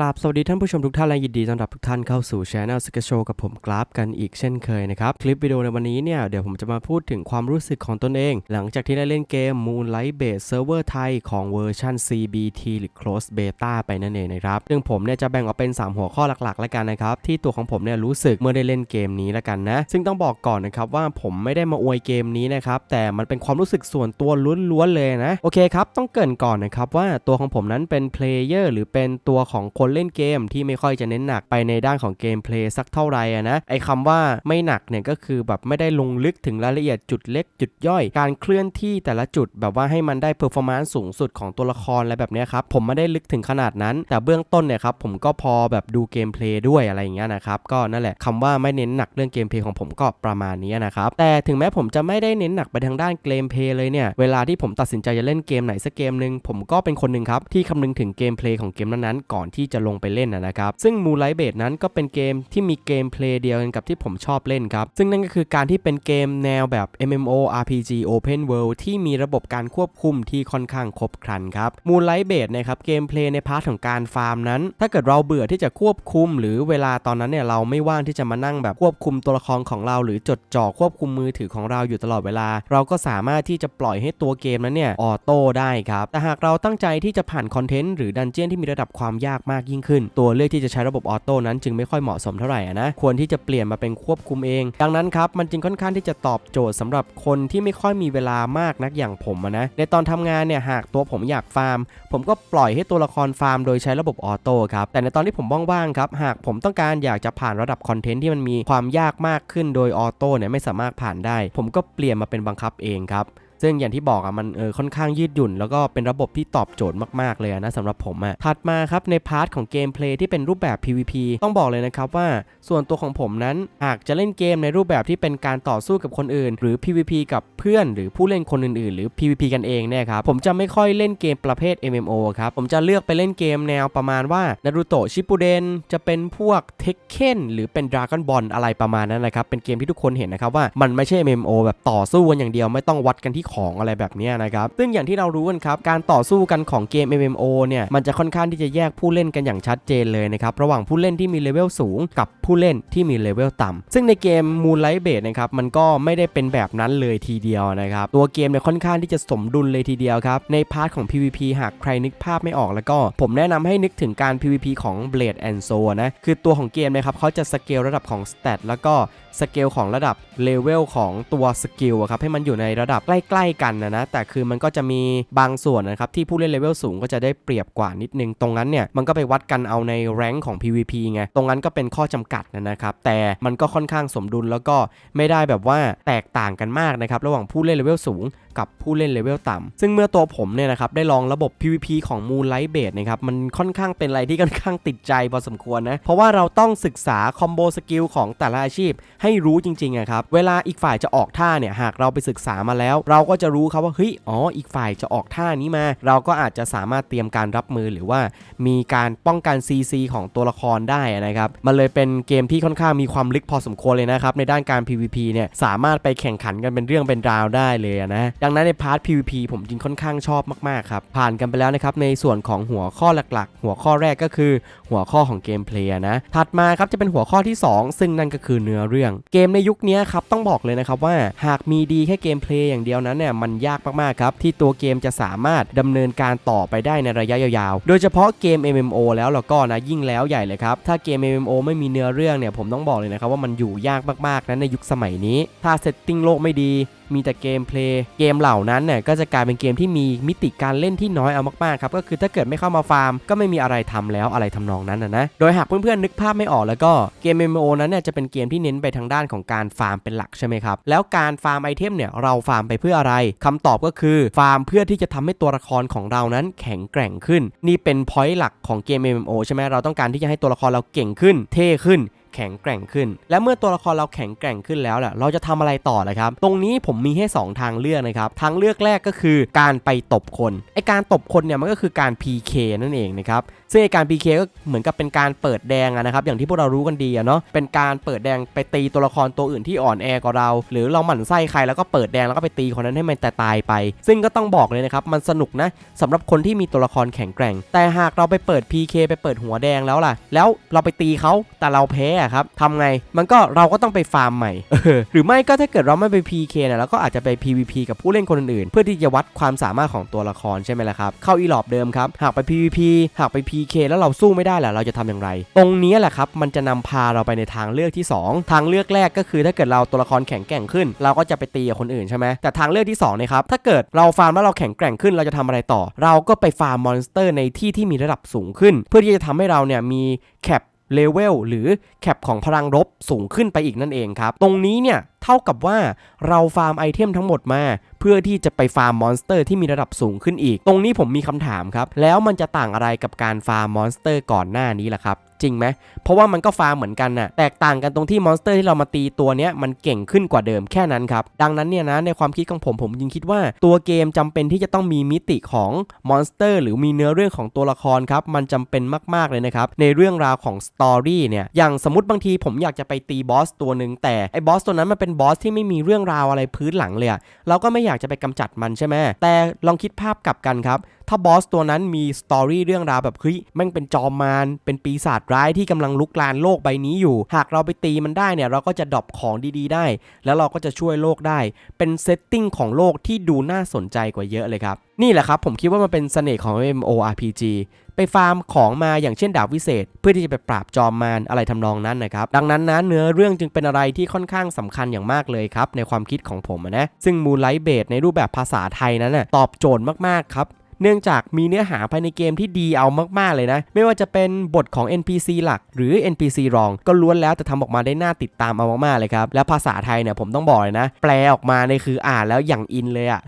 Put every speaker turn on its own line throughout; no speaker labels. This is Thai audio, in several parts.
กราบสวัสดีท่านผู้ชมทุกท่านและยินดีต้อนรับทุกท่านเข้าสู่ช anel สเกโชกับผมกราฟกันอีกเช่นเคยนะครับ คลิปวิดีโอในวันนี้เนี่ยเดี๋ยวผมจะมาพูดถึงความรู้สึกของตนเอง หลังจากที่ได้เล่นเกม Moonlight Base Server ไทยของเวอร์ชัน CBT หรือ Close Beta ไปนั่นเองนะครับซึ่งผมเนี่ยจะแบ่งออกเป็น 3 หัวข้อหลักๆ แล้วกันนะครับ ที่ตัวของผมเนี่ยรู้สึกเมื่อได้เล่นเกมนี้แล้วกันนะ ซึ่งต้องบอกก่อนนะครับว่าผมไม่ได้มาอวยเกมนี้นะครับแต่มันเป็นความรู้สึกส่วนตัวล้วนๆเลยนะโอเคครับต้องเกรินก่อนนะครับว่าตัวของผมนั้นเป็นเพลเยอร์หรือเป็นตัวของคนเล่นเกมที่ไม่ค่อยจะเน้นหนักไปในด้านของเกมเพลย์สักเท่าไหร่อะนะไอคำว่าไม่หนักเนี่ยก็คือแบบไม่ได้ลงลึกถึงรายละเอียดจุดเล็กจุดย่อย การเคลื่อนที่แต่ละจุดแบบว่าให้มันได้เพอร์ฟอร์แมนซ์สูงสุดของตัวละครอะไรแบบนี้ครับผมไม่ได้ลึกถึงขนาดนั้น แต่เบื้องต้นเนี่ยครับผมก็พอแบบดูเกมเพลย์ด้วยอะไรอย่างเงี้ยนะครับก็นั่นแหละคำว่าไม่เน้นหนักเรื่องเกมเพลย์ของผมก็ประมาณนี้นะครับแต่ถึงแม้ผมจะไม่ได้เน้นหนักไปทางด้านเกมเพลย์เลยเนี่ยเวลาที่ผมตัดสินใจจะเล่นเกมไหนสักเกมหนึ่งผมก็เป็นคนหนึ่งครับที่คำนึงถึงเกมเพลย์ของเกมนั้นๆก่อนที่จะลงไปเล่นนะครับ ซึ่ง Moonlight b a s e นั้นก็เป็นเกมที่มีเกมเพลย์เดียวกันกับที่ผมชอบเล่นครับ ซึ่งนั่นก็คือการที่เป็นเกมแนวแบบ MMO RPG Open World ที่มีระบบการควบคุมที่ค่อนข้างครบครันครับ Moonlight b a s e นะครับเกมเพลย์ในพาร์ทของการฟาร์มนั้น ถ้าเกิดเราเบื่อที่จะควบคุม หรือเวลาตอนนั้นเนี่ยเราไม่ว่างที่จะมานั่งแบบควบคุมตัวละครของเรา หรือจดจ่อควบคุมมือถือของเราอยู่ตลอดเวลา เราก็สามารถที่จะปล่อยให้ตัวเกมนั้นเนี่ยออโต้ได้ครับแต่หากเราตั้งใจที่จะผ่านคอนเทนต์หรือดันเจี้ยนที่มีระดับความยากมากยิ่งขึ้น ตัวเลือกที่จะใช้ระบบออโต้นั้นจึงไม่ค่อยเหมาะสมเท่าไหร่นะควรที่จะเปลี่ยนมาเป็นควบคุมเอง ดังนั้นครับมันจึงค่อนข้างที่จะตอบโจทย์สำหรับคนที่ไม่ค่อยมีเวลามากนักอย่างผมนะในตอนทำงานเนี่ยหากตัวผมอยากฟาร์ม ผมก็ปล่อยให้ตัวละครฟาร์มโดยใช้ระบบออโต้ครับแต่ในตอนที่ผมว่างๆครับหากผมต้องการอยากจะผ่านระดับคอนเทนต์ที่มันมีความยากมากขึ้นโดยออโต้เนี่ยไม่สามารถผ่านได้ ผมก็เปลี่ยนมาเป็นบังคับเองครับ ซึ่งอย่างที่บอกอะมันเออค่อนข้างยืดหยุ่น แล้วก็เป็นระบบที่ตอบโจทย์มากๆเลยนะสำหรับผมอะถัดมาครับในพาร์ทของเกมเพลย์ที่เป็นรูปแบบ PVP ต้องบอกเลยนะครับว่าส่วนตัวของผมนั้นหากจะเล่นเกมในรูปแบบที่เป็นการต่อสู้กับคนอื่น หรือ PVP กับเพื่อน หรือผู้เล่นคนอื่นๆ หรือ PVP กันเองเนี่ยครับผมจะไม่ค่อยเล่นเกมประเภท MMO ครับผมจะเลือกไปเล่นเกมแนวประมาณว่านารูโตะชิปุเดนจะเป็นพวกเทคเคนหรือเป็น Dragon Ball อะไรประมาณนั้นนะครับเป็นเกมที่ทุกคนเห็นนะครับว่ามันไม่ใช่ MMO แบบต่อสู้กันอย่างเดียวไม่ต้องวัดกันที่ของอะไรแบบนี้นะครับ ซึ่งอย่างที่เรารู้กันครับ การต่อสู้กันของเกม MMO เนี่ย มันจะค่อนข้างที่จะแยกผู้เล่นกันอย่างชัดเจนเลยนะครับ ระหว่างผู้เล่นที่มีเลเวลสูง กับผู้เล่นที่มีเลเวลต่ำซึ่งในเกม Moonlight Base นะครับ มันก็ไม่ได้เป็นแบบนั้นเลยทีเดียวนะครับ ตัวเกมเนี่ยค่อนข้างที่จะสมดุลเลยทีเดียวครับ ในพาร์ทของ PVP หากใครนึกภาพไม่ออกแล้วก็ ผมแนะนำให้นึกถึงการ PVP ของ Blade and Soul นะ คือตัวของเกมนะครับเขาจะสเกลระดับของ Stat แล้วก็สเกลของระดับเลเวลของตัวสกิลอะครับให้มันอยู่ในระดับใกล้ๆกันนะนะแต่คือมันก็จะมีบางส่วนนะครับที่ผู้เล่นเลเวลสูงก็จะได้เปรียบกว่านิดนึง ตรงนั้นเนี่ยมันก็ไปวัดกันเอาในแรงของ PVP ไงตรงนั้นก็เป็นข้อจำกัดนะครับแต่มันก็ค่อนข้างสมดุลแล้วก็ไม่ได้แบบว่าแตกต่างกันมากนะครับระหว่างผู้เล่นเลเวลสูง กับผู้เล่นเลเวลต่ำซึ่งเมื่อตัวผมเนี่ยนะครับได้ลองระบบ PVP ของ Moonlight Base นะครับมันค่อนข้างเป็นอะไรที่ค่อนข้างติดใจพอสมควรนะเพราะว่าเราต้องศึกษาคอมโบสกิลของแต่ละอาชีพให้รู้จริงๆอะครับเวลาอีกฝ่ายจะออกท่าเนี่ยหากเราไปศึกษามาแล้ว เราก็จะรู้ครับว่าเฮ้ยอ๋ออีกฝ่ายจะออกท่านี้มา เราก็อาจจะสามารถเตรียมการรับมือหรือว่า มีการป้องกัน CC ของตัวละครได้นะครับมันเลยเป็นเกมที่ค่อนข้างมีความลึกพอสมควรเลยนะครับในด้านการ PVP เนี่ยสามารถไปแข่งขันกันเป็นเรื่องเป็นราวได้เลยนะดัังนั้นในพาร์ท PVP ผมจึงค่อนข้างชอบมากๆครับ ผ่านกันไปแล้วนะครับในส่วนของหัวข้อหลักๆ หัวข้อแรกก็คือหัวข้อของเกมเพลย์นะ ถัดมาครับจะเป็นหัวข้อที่ 2 ซึ่งนั่นก็คือเนื้อเรื่อง เกมในยุคนี้ครับต้องบอกเลยนะครับว่าหากมีดีแค่เกมเพลย์อย่างเดียวนั้นเนี่ยมันยากมากๆครับที่ตัวเกมจะสามารถดำเนินการต่อไปได้ในระยะยาวๆ โดยเฉพาะเกม MMO แล้วเราก็นะยิ่งแล้วใหญ่เลยครับถ้าเกม MMO ไม่มีเนื้อเรื่องเนี่ยผมต้องบอกเลยนะครับว่ามันอยู่ยากมากๆนะในยุคสมัยนี้ ถ้าเซตติ้งโลกไม่ดี มีแต่เกมเพลย์เกมเหล่านั้นเนี่ยก็จะกลายเป็นเกมที่มีมิติการเล่นที่น้อยเอามากๆครับก็คือถ้าเกิดไม่เข้ามาฟาร์ม ก็ไม่มีอะไรทำแล้วอะไรทำนองนั้นนะนะโดยหากเพื่อนๆนึกภาพไม่ออกแล้วก็เกม MMO นั้นเนี่ยจะเป็นเกมที่เน้นไปทางด้านของการฟาร์มเป็นหลักใช่ไหมครับแล้วการฟาร์มไอเทมเนี่ยเราฟาร์มไปเพื่ออะไรคำตอบก็คือฟาร์มเพื่อที่จะทำให้ตัวละครของเรานั้นแข็งแกร่งขึ้น นี่เป็นพอยต์หลักของเกม MMO ใช่ไหมเราต้องการที่จะให้ตัวละครเราเก่งขึ้น เท่ขึ้น แข็งแกร่งขึ้น และเมื่อตัวละครเราแข็งแกร่งขึ้นแล้วแหละเราจะทำอะไรต่อละครับ ตรงนี้ผมมีให้สองทางเลือกนะครับทางเลือกแรกก็คือการไปตบคนไอการตบคนเนี่ยมันก็คือการ PK นั่นเองนะครับซึ่งไอการ PK ก็เหมือนกับเป็นการเปิดแดงนะครับอย่างที่พวกเรารู้กันดีอะเนาะเป็นการเปิดแดงไปตีตัวละครตัวอื่นที่อ่อนแอกว่าเรา หรือเราหมั่นไส้ใครแล้วก็เปิดแดงแล้วก็ไปตีคนนั้นให้มันแต่ตายไป ซึ่งก็ต้องบอกเลยนะครับมันสนุกนะสำหรับคนที่มีตัวละครแข็งแกร่ง แต่หากเราไปเปิด PK ไปเปิดหัวแดงแล้วล่ะ แล้วเราไปตีเขาแต่เราแพ้อะครับทำไงมันก็เราก็ต้องไปฟาร์มใหม่เออหรือไม่ก็ถ้าเกิดเราไม่ไป PK เนี่ยเราก็อาจจะไป PVP กับผู้เล่นคนอื่นๆเพื่อที่จะวัดความสามารถของตัวละครใช่ไหมล่ะครับเข้าอีหลอบเดิมครับหากไป PVP หากไป PK แล้วเราสู้ไม่ได้ล่ะเราจะทำอย่างไร ตรงนี้แหละครับมันจะนำพาเราไปในทางเลือกที่ 2 ทางเลือกแรกก็คือถ้าเกิดเราตัวละครแข็งแกร่งขึ้น เราก็จะไปตีกับคนอื่นใช่ไหมแต่ทางเลือกที่2เนะครับถ้าเกิดเราฟาร์มแล้วเราแข็งแกร่งขึ้นเราจะทำอะไรต่อ เราก็ไปฟาร์มมอนสเตอร์ในที่ที่มีระดับสูงขึ้น เพื่อที่จะทำให้เราเนี่ยมีแคป เลเวลหรือแคปของพลังรบสูงขึ้นไปอีกนั่นเองครับ ตรงนี้เนี่ยเท่ากับว่าเราฟาร์มไอเทมทั้งหมดมา เพื่อที่จะไปฟาร์มมอนสเตอร์ที่มีระดับสูงขึ้นอีก ตรงนี้ผมมีคำถามครับ แล้วมันจะต่างอะไรกับการฟาร์มมอนสเตอร์ก่อนหน้านี้ล่ะครับ จริงไหมเพราะว่ามันก็ฟาร์มเหมือนกันน่ะแตกต่างกันตรงที่มอนสเตอร์ที่เรามาตีตัวเนี้ยมันเก่งขึ้นกว่าเดิมแค่นั้นครับ ดังนั้นเนี่ยนะในความคิดของผมผมยิงคิดว่าตัวเกมจำเป็นที่จะต้องมีมิติของมอนสเตอร์หรือมีเนื้อเรื่องของตัวละครครับมันจำเป็นมากๆเลยนะครับในเรื่องราวของสตอรี่เนี่ยอย่างสมมติบางทีผมอยากจะไปตีบอสตัวหนึ่งแต่ไอ้บอสตัวนั้นมันเป็นบอสที่ไม่มีเรื่องราวอะไรพื้นหลังเลยเราก็ไม่อยากจะไปกำจัดมันใช่ไหมแต่ลองคิดภาพกลับกันครับ ถ้าบอสตัวนั้นมีสตอรี่เรื่องราวแบบเฮ้ยแม่งเป็นจอมมารเป็นปีศาจร้ายที่กำลังลุกลานโลกใบนี้อยู่ หากเราไปตีมันได้เนี่ยเราก็จะดรอปของดีๆ ได้ แล้วเราก็จะช่วยโลกได้ เป็นเซตติ้งของโลกที่ดูน่าสนใจกว่าเยอะเลยครับ นี่แหละครับผมคิดว่ามันเป็นเสน่ห์ของ MMORPG ไปฟาร์มของมาอย่างเช่นดาบวิเศษ เพื่อที่จะไปปราบจอมมารอะไรทำนองนั้นนะครับ ดังนั้นนะเนื้อเรื่องจึงเป็นอะไรที่ค่อนข้างสำคัญอย่างมากเลยครับ ในความคิดของผมนะซึ่ง Moonlight b a s ในรูปแบบภาษาไทยนั้นนะตอบโจทย์มากๆครับ เนื่องจากมีเนื้อหาภายในเกมที่ดีเอามากๆเลยนะ ไม่ว่าจะเป็นบทของ NPC หลัก หรือ NPC รอง ก็ล้วนแล้วแต่ทำออกมาได้น่าติดตามเอามากๆเลยครับ แล้วภาษาไทยเนี่ยผมต้องบอกเลยนะ แปลออกมาเนี่ยคืออ่านแล้วอย่างอินเลยอะ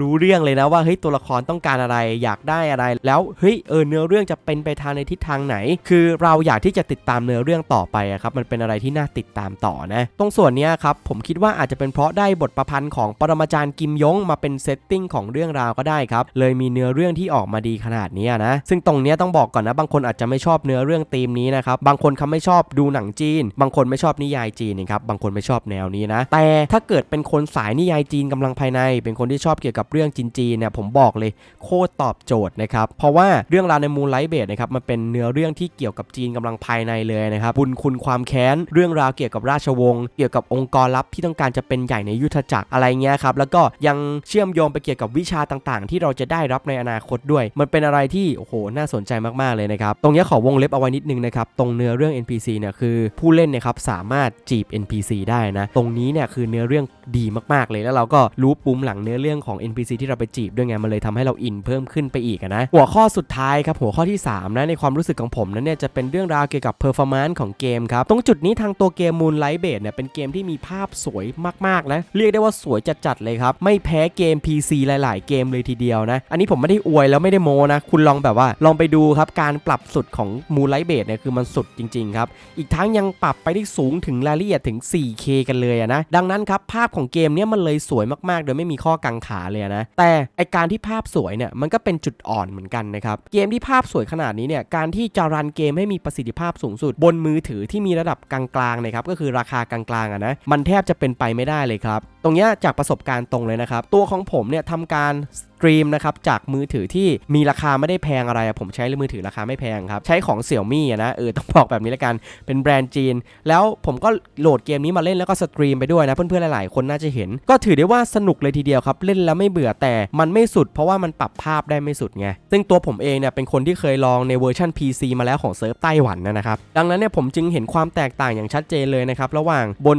รู้เรื่องเลยนะว่าเฮ้ยตัวละครต้องการอะไรอยากได้อะไร แล้วเฮ้ยเออเนื้อเรื่องจะเป็นไปทางในทิศทางไหน คือเราอยากที่จะติดตามเนื้อเรื่องต่อไปอะครับมันเป็นอะไรที่น่าติดตามต่อนะ ตรงส่วนนี้ครับผมคิดว่าอาจจะเป็นเพราะได้บทประพันธ์ของปรมาจารย์กิมยงมาเป็นเซตติ้งของเรื่องราวก็ได้ครับเลยมีเนื้อเรื่องที่ออกมาดีขนาดนี้นะ ซึ่งตรงเนี้ยต้องบอกก่อนนะ บางคนอาจจะไม่ชอบเนื้อเรื่องธีมนี้นะครับ บางคนเขาไม่ชอบดูหนังจีน บางคนไม่ชอบนิยายจีนนะครับ บางคนไม่ชอบแนวนี้นะ แต่ถ้าเกิดเป็นคนสายนิยายจีนกำลังภายใน เป็นคนที่ชอบเกี่ยวกับเรื่องจีนๆเนี่ยผมบอกเลยโคตรตอบโจทย์นะครับ เพราะว่าเรื่องราวในมูนไลท์เบดนะครับมันเป็นเนื้อเรื่องที่เกี่ยวกับจีนกำลังภายในเลยนะครับ บุญคุณความแค้น เรื่องราวเกี่ยวกับราชวงศ์ เกี่ยวกับองค์กรลับที่ต้องการจะเป็นใหญ่ในยุทธจักรอะไรเงี้ยครับ แล้วก็ยังเชื่อมโยงไปเกี่ยวกับวิชาต่างๆ ที่เราจะได้ได้รับในอนาคตด้วย มันเป็นอะไรที่โอ้โหน่าสนใจมากๆเลยนะครับ ตรงนี้ขอวงเล็บเอาไว้นิดนึงนะครับ ตรงเนื้อเรื่อง NPC เนี่ยคือผู้เล่นเนะครับสามารถจีบ NPC ได้นะ ตรงนี้เนี่ยคือเนื้อเรื่องดีมากๆเลยแล้วเราก็รู้ปุ่มหลังเนื้อเรื่องของ NPC ที่เราไปจีบด้วยไงมันเลยทำให้เราอินเพิ่มขึ้นไปอีกนะหัวข้อสุดท้ายครับหัวข้อที่3นะในความรู้สึกของผมนั้นเนี่ยจะเป็นเรื่องราวเกี่ยวกับ performance ของเกมครับตรงจุดนี้ทางตัวเกม Moonlight b a s เนี่ยเป็นเกมที่มีภาพสวยมากๆนะเรียกได้ว่าสวยจัดๆเลยครับไม่แพ้เกม PC หลาย ๆ เกมเลยทีเดียวนะอันนี้ผมไม่ได้อวยแล้วไม่ได้โมนะ คุณลองแบบว่าลองไปดูครับ การปรับสุดของ Moonlight b a s เนี่ยคือมันสุดจริงๆครับ อีกทั้งยังปรับไปได้สูงถึงรายละเอียดถึง 4K กันเลยนะ ดังนั้นครับภาพของเกมเนี้ยมันเลยสวยมากๆ โดยไม่มีข้อกังขาเลยนะ แต่ไอการที่ภาพสวยเนี่ยมันก็เป็นจุดอ่อนเหมือนกันนะครับ เกมที่ภาพสวยขนาดนี้เนี่ยการที่จะรันเกมให้มีประสิทธิภาพสูงสุด บนมือถือที่มีระดับกลางๆนะครับก็คือราคากลางๆอะนะมันแทบจะเป็นไปไม่ได้เลยครับตรงนี้จากประสบการณ์ตรงเลยนะครับตัวของผมเนี่ยทำการ ตรีมนะครับจากมือถือที่มีราคาไม่ได้แพงอะไร ผมใช้มือถือราคาไม่แพงครับ ใช้ของเสี่ยวมี่นะเออต้องบอกแบบนี้ละกันเป็นแบรนด์จีน แล้วผมก็โหลดเกมนี้มาเล่นแล้วก็สตรีมไปด้วยนะ เพื่อนๆหลายๆคนน่าจะเห็น ก็ถือได้ว่าสนุกเลยทีเดียวครับ เล่นแล้วไม่เบื่อแต่มันไม่สุด เพราะว่ามันปรับภาพได้ไม่สุดไงซึ่งตัวผมเองเนี่ยเป็นคนที่เคยลองในเวอร์ชัน PC มาแล้วของเซิร์ฟไต้หวันนะครับดังนั้นเนี่ยผมจึงเห็นความแตกต่างอย่างชัดเจนเลยนะครับระหว่างบน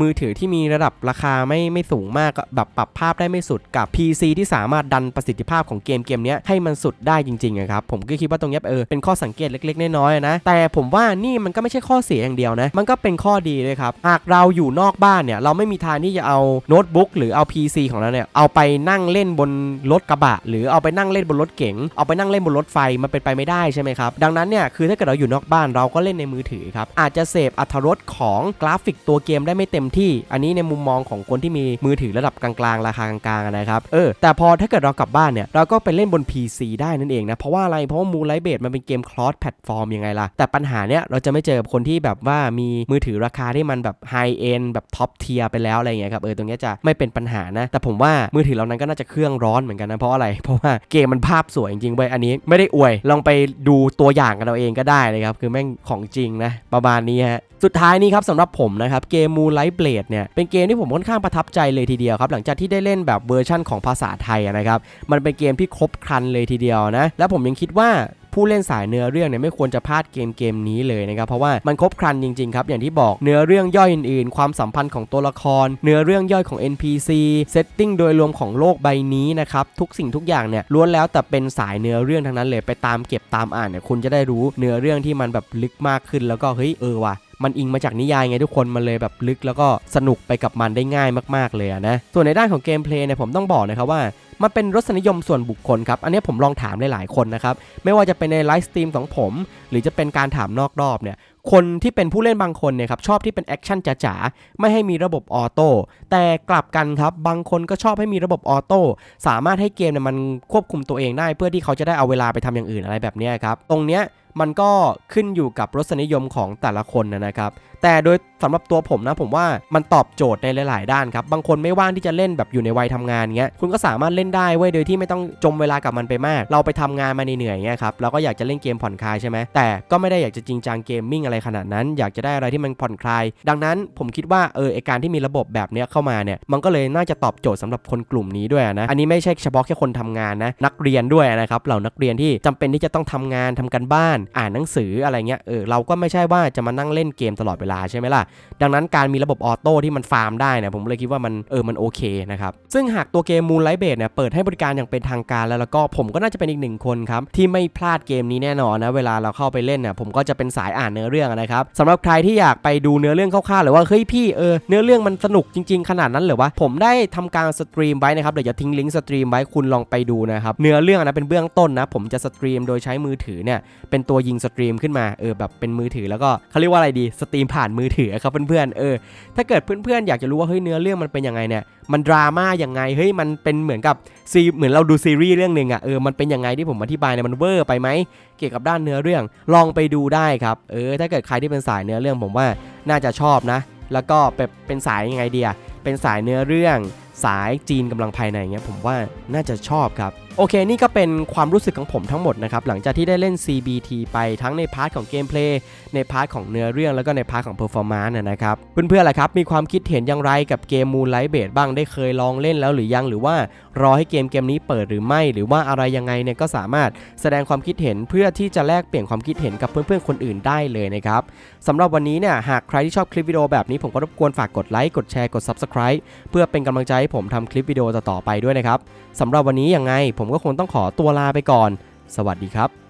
มือถือที่มีระดับราคาไม่ไม่สูงมากแบบปรับภาพได้ไม่สุดกับ PC ที่สามารถดันนประสิทธิภาพของเกมเกมนี้ให้มันสุดได้จริงๆอะครับผมก็คิดว่าตรงนี้เออเป็นข้อสังเกตเล็กๆน้อยๆนะแต่ผมว่านี่มันก็ไม่ใช่ข้อเสียอย่างเดียวนะมันก็เป็นข้อดีด้วยครับหากเราอยู่นอกบ้านเนี่ยเราไม่มีทางที่จะเอาโน้ตบุ๊กหรือเอา PC ของเราเนี่ยเอาไปนั่งเล่นบนรถกระบะ หรือเอาไปนั่งเล่นบนรถเก๋งเอาไปนั่งเล่นบนรถไฟมันเป็นไปไม่ได้ใช่ไหมครับดังนั้นเนี่ยคือถ้าเกิดเราอยู่นอกบ้านเราก็เล่นในมือถือครับอาจจะเสพอรรรสของกราฟิกตัวเกมได้ไม่เต็มที่ อันนี้ในมุมมองของคนที่มีมือถือระดับกลางๆ ราคากลางๆนะครับเออแต่พอถ้าเกิดเรากลับบ้านเนี่ยเราก็ไปเล่นบน PC ได้นั่นเองนะ เพราะว่าอะไร เพราะว่ามูไลเบดมันเป็นเกมคลอสแพลตฟอร์มยังไงล่ะ แต่ปัญหาเนี้ยเราจะไม่เจอคนที่แบบว่ามีมือถือราคาที่มันแบบไฮเอ็นแบบท็อปเทียร์ไปแล้วอะไรเงี้ยครับ เออตรงเนี้ยจะไม่เป็นปัญหานะ แต่ผมว่ามือถือเรานั้นก็น่าจะเครื่องร้อนเหมือนกันนะ เพราะอะไร เพราะว่าเกมมันภาพสวยจริงๆเว้ยอันนี้ไม่ได้อวย ลองไปดูตัวอย่างกันเราเองก็ได้เลยครับ คือแม่งของจริงนะประมาณนี้ฮะ สุดท้ายนี้ครับสำหรับผมนะครับเกม Moonlight Blade เนี่ยเป็นเกมที่ผมค่อนข้างประทับใจเลยทีเดียวครับหลังจากที่ได้เล่นแบบเวอร์ชั่นของภาษาไทยนะครับมันเป็นเกมที่ครบครันเลยทีเดียวนะแล้วผมยังคิดว่าผู้เล่นสายเนื้อเรื่องเนี่ยไม่ควรจะพลาดเกมเกมนี้เลยนะครับเพราะว่ามันครบครันจริงๆครับอย่างที่บอกเนื้อเรื่องย่อยอื่นๆ ความสัมพันธ์ของตัวละคร เนื้อเรื่องย่อยของ NPC เซตติ้งโดยรวมของโลกใบนี้นะครับทุกสิ่งทุกอย่างเนี่ยล้วนแล้วแต่เป็นสายเนื้อเรื่องทั้งนั้นเลยไปตามเก็บตามอ่านเนี่ยคุณจะได้รู้เนื้อเรื่องที่มันแบบลึกมากขึ้นแล้วก็เฮ้ยเออว่ะ มันอิงมาจากนิยายไงทุกคนมันเลยแบบลึกแล้วก็สนุกไปกับมันได้ง่ายมากๆเลยนะส่วนในด้านของเกมเพลย์เนี่ยผมต้องบอกนะครับว่ามันเป็นรสนิยมส่วนบุคคลครับ อันนี้ผมลองถามหลายๆคนนะครับ ไม่ว่าจะเป็นในไลฟ์สตรีมของผม หรือจะเป็นการถามนอกรอบเนี่ย คนที่เป็นผู้เล่นบางคนเนี่ยครับชอบที่เป็นแอคชั่นจ๋าๆไม่ให้มีระบบออโต้แต่กลับกันครับบางคนก็ชอบให้มีระบบออโต้สามารถให้เกมเนี่ยมันควบคุมตัวเองได้ เพื่อที่เขาจะได้เอาเวลาไปทำอย่างอื่นอะไรแบบนี้ครับตรงเนี้ยมันก็ขึ้นอยู่กับรสนิยมของแต่ละคนนะครับ แต่โดยสำหรับตัวผมนะผมว่ามันตอบโจทย์ในหลาย ๆ ด้านครับ บางคนไม่ว่างที่จะเล่นแบบอยู่ในวัยทำงานเงี้ย คุณก็สามารถเล่นได้เว้ย โดยที่ไม่ต้องจมเวลากับมันไปมาก เราไปทำงานมาเหนื่อยเงี้ยครับ เราก็อยากจะเล่นเกมผ่อนคลายใช่ไหมแต่ก็ไม่ได้อยากจะจริงจังเกมมิ่งอะไรขนาดนั้น อยากจะได้อะไรที่มันผ่อนคลาย ดังนั้นผมคิดว่าเออไอการที่มีระบบแบบเนี้ยเข้ามาเนี่ยมันก็เลยน่าจะตอบโจทย์สำหรับคนกลุ่มนี้ด้วยนะอันนี้ไม่ใช่เฉพาะแค่คนทำงานนะนักเรียนด้วยนะครับเหล่านักเรียนที่จำเป็นที่จะต้องทำงานทำกันบ้าน อ่านหนังสืออะไรเงี้ยเออเราก็ไม่ใช่ว่าจะมานั่งเล่นเกมตลอดเวลาใช่ไหมล่ะดังนั้นการมีระบบออโต้ที่มันฟาร์มได้เนี่ยผมเลยคิดว่ามันเออมันโอเคนะครับซึ่งหากตัวเกม Moonlight Blade เนี่ยเปิดให้บริการอย่างเป็นทางการแล้วแล้วก็ผมก็น่าจะเป็นอีกหนึ่งคนครับที่ไม่พลาดเกมนี้แน่นอนนะเวลาเราเข้าไปเล่นเนี่ยผมก็จะเป็นสายอ่านเนื้อเรื่องนะครับสำหรับใครที่อยากไปดูเนื้อเรื่องคร่าวๆหรือว่าเฮ้ยพี่เออเนื้อเรื่องมันสนุกจริง ๆ ขนาดนั้นหรือวะผมได้ทำการสตรีมไว้นะครับเดี๋ยวจะทิ้งลิงก์สตรีมไว้คุณลองไปดูนะครับเนื้อเรื่องนะเป็นเบื้องต้นนะผมจะสตรีมโดยใช้มือถือเนี่ยเป็นตัวยิงสตรีมขึ้นมาเออแบบเป็นมือถือแล้วก็เขาเรียกว่าอะไรดีสตรีมผ่านมือถือครับเพื่อนๆเออถ้าเกิดเพื่อนๆอยากจะรู้ว่าเฮ้ยเนื้อเรื่องมันเป็นยังไงเนี่ยมันดราม่ายังไงเฮ้ยมันเป็นเหมือนกับ ซีเหมือนเราดูซีรีส์เรื่องหนึ่งอะเออมันเป็นยังไงที่ผมอธิบายเนี่ยมันเวอร์ไปไหมเกี่ยวกับด้านเนื้อเรื่อง ลองไปดูได้ครับเออถ้าเกิดใครที่เป็นสายเนื้อเรื่องผมว่าน่าจะชอบนะ แล้วก็เป็นเป็นสายยังไงเดียเป็นสายเนื้อเรื่อง สายจีนกำลังภายในเงี้ยผมว่าน่าจะชอบครับ โอเค นี่ก็เป็นความรู้สึกของผมทั้งหมดนะครับ หลังจากที่ได้เล่น CBT ไปทั้งในพาร์ทของเกมเพลย์ในพาร์ทของเนื้อเรื่องแล้วก็ในพาร์ทของเพอร์ฟอร์มานซ์นะครับ เพื่อนๆล่ะครับ มีความคิดเห็นอย่างไรกับเกม Moonlight Blade บ้างได้เคยลองเล่นแล้วหรือยังหรือว่ารอให้เกมเกมนี้เปิดหรือไม่ หรือว่าอะไรยังไงเนี่ยก็สามารถแสดงความคิดเห็นเพื่อที่จะแลกเปลี่ยนความคิดเห็นกับเพื่อนๆคนอื่นได้เลยนะครับสำหรับวันนี้เนี่ยหากใครที่ชอบคลิปวิดีโอแบบนี้ผมก็รบกวนฝากกดไลค์กดแชร์กด Subscribe เพื่อเป็นกำลังใจให้ผมทำคลิปวิดีโอต่อๆไปด้วยนะครับสำหรับวันนี้ยังไงผมก็คงต้องขอตัวลาไปก่อน สวัสดีครับ